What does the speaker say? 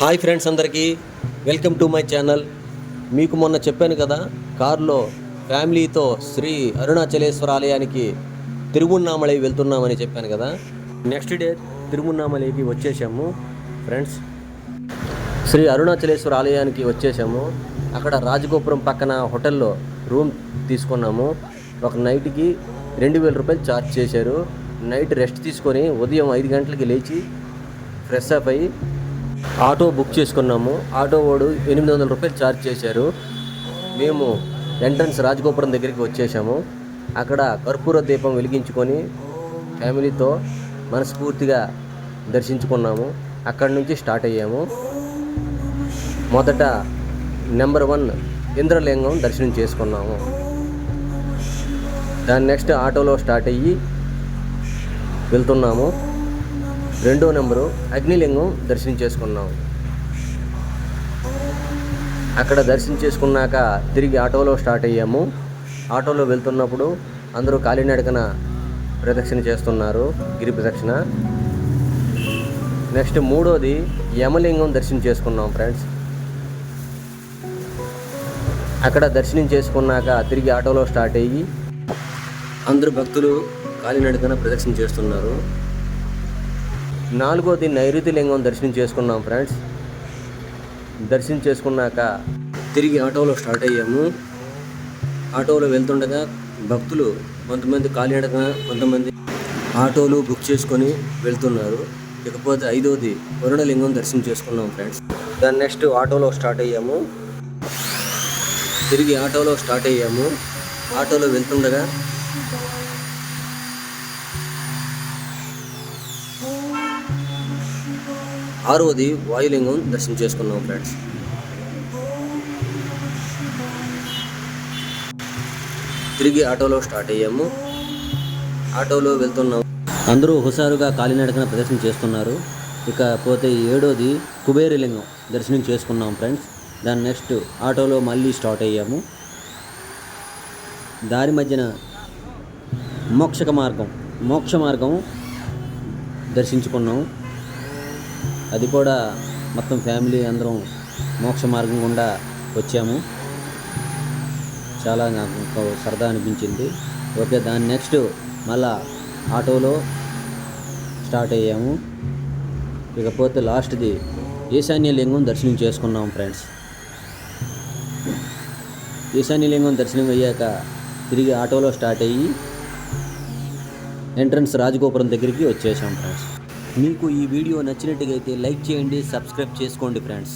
Hi friends అందరికీ. Welcome to my channel. మీకు మొన్న చెప్పాను కదా కారులో ఫ్యామిలీతో శ్రీ అరుణాచలేశ్వర ఆలయానికి తిరుగున్నామలై వెళ్తున్నామని చెప్పాను కదా. నెక్స్ట్ డే తిరుగున్నామలైకి వచ్చేసాము ఫ్రెండ్స్. శ్రీ అరుణాచలేశ్వర ఆలయానికి వచ్చేసాము. అక్కడ రాజగోపురం పక్కన హోటల్లో రూమ్ తీసుకున్నాము. ఒక నైట్కి రెండు వేల రూపాయలు ఛార్జ్ చేశారు. నైట్ రెస్ట్ తీసుకొని ఉదయం ఐదు గంటలకి లేచి ఫ్రెష్ అప్ అయ్యి ఆటో బుక్ చేసుకున్నాము. ఆటో వాడు ఎనిమిది వందల రూపాయలు ఛార్జ్ చేశారు. మేము ఎంట్రన్స్ రాజగోపురం దగ్గరికి వచ్చేసాము. అక్కడ కర్పూర దీపం వెలిగించుకొని ఫ్యామిలీతో మనస్ఫూర్తిగా దర్శించుకున్నాము. అక్కడి నుంచి స్టార్ట్ అయ్యాము. మొదట నెంబర్ వన్ ఇంద్రలింగం దర్శనం చేసుకున్నాము. దాని నెక్స్ట్ ఆటోలో స్టార్ట్ అయ్యి వెళ్తున్నాము. రెండో నెంబరు అగ్నిలింగం దర్శనం చేసుకున్నాం. అక్కడ దర్శనం చేసుకున్నాక తిరిగి ఆటోలో స్టార్ట్ అయ్యాము. ఆటోలో వెళ్తున్నప్పుడు అందరూ కాలినడకన ప్రదక్షిణ చేస్తున్నారు గిరి ప్రదక్షిణ. నెక్స్ట్ మూడోది యమలింగం దర్శనం చేసుకున్నాం ఫ్రెండ్స్. అక్కడ దర్శనం చేసుకున్నాక తిరిగి ఆటోలో స్టార్ట్ అయ్యి అందరూ భక్తులు కాలినడకన ప్రదక్షిణ చేస్తున్నారు. నాలుగోది నైరుతి లింగం దర్శనం చేసుకున్నాం ఫ్రెండ్స్. దర్శనం చేసుకున్నాక తిరిగి ఆటోలో స్టార్ట్ అయ్యాము. ఆటోలో వెళ్తుండగా భక్తులు కొంతమంది కాలినడక కొంతమంది ఆటోలు బుక్ చేసుకొని వెళ్తున్నారు. ఇకపోతే ఐదోది వరుణలింగం దర్శనం చేసుకున్నాం ఫ్రెండ్స్. దాని నెక్స్ట్ ఆటోలో స్టార్ట్ అయ్యాము. తిరిగి ఆటోలో స్టార్ట్ అయ్యాము. ఆటోలో వెళ్తుండగా ఆరవది వాయులింగం దర్శనం చేసుకున్నాం ఫ్రెండ్స్. తిరిగి ఆటోలో స్టార్ట్ అయ్యాము. ఆటోలో వెళ్తున్నాం. అందరూ హుషారుగా కాలినడకన ప్రదర్శన చేస్తున్నారు. ఇక పోతే ఏడోది కుబేరలింగం దర్శనం చేసుకున్నాం ఫ్రెండ్స్. దాని నెక్స్ట్ ఆటోలో మళ్ళీ స్టార్ట్ అయ్యాము. దారి మధ్యన మోక్షక మార్గం మోక్ష మార్గం దర్శించుకున్నాం. అది కూడా మొత్తం ఫ్యామిలీ అందరం మోక్ష మార్గం గుండా వచ్చాము. చాలా నాకు సరదా అనిపించింది. ఓకే దాని నెక్స్ట్ మళ్ళా ఆటోలో స్టార్ట్ అయ్యాము. ఇకపోతే లాస్ట్ది ఈశాన్య లింగం దర్శనం చేసుకున్నాం ఫ్రెండ్స్. ఈశాన్య లింగం దర్శనం అయ్యాక తిరిగి ఆటోలో స్టార్ట్ అయ్యి ఎంట్రన్స్ రాజగోపురం దగ్గరికి వచ్చేసాం ఫ్రెండ్స్. మీకు ఈ వీడియో నచ్చినట్టుగా అయితే లైక్ చేయండి సబ్స్క్రైబ్ చేసుకోండి ఫ్రెండ్స్.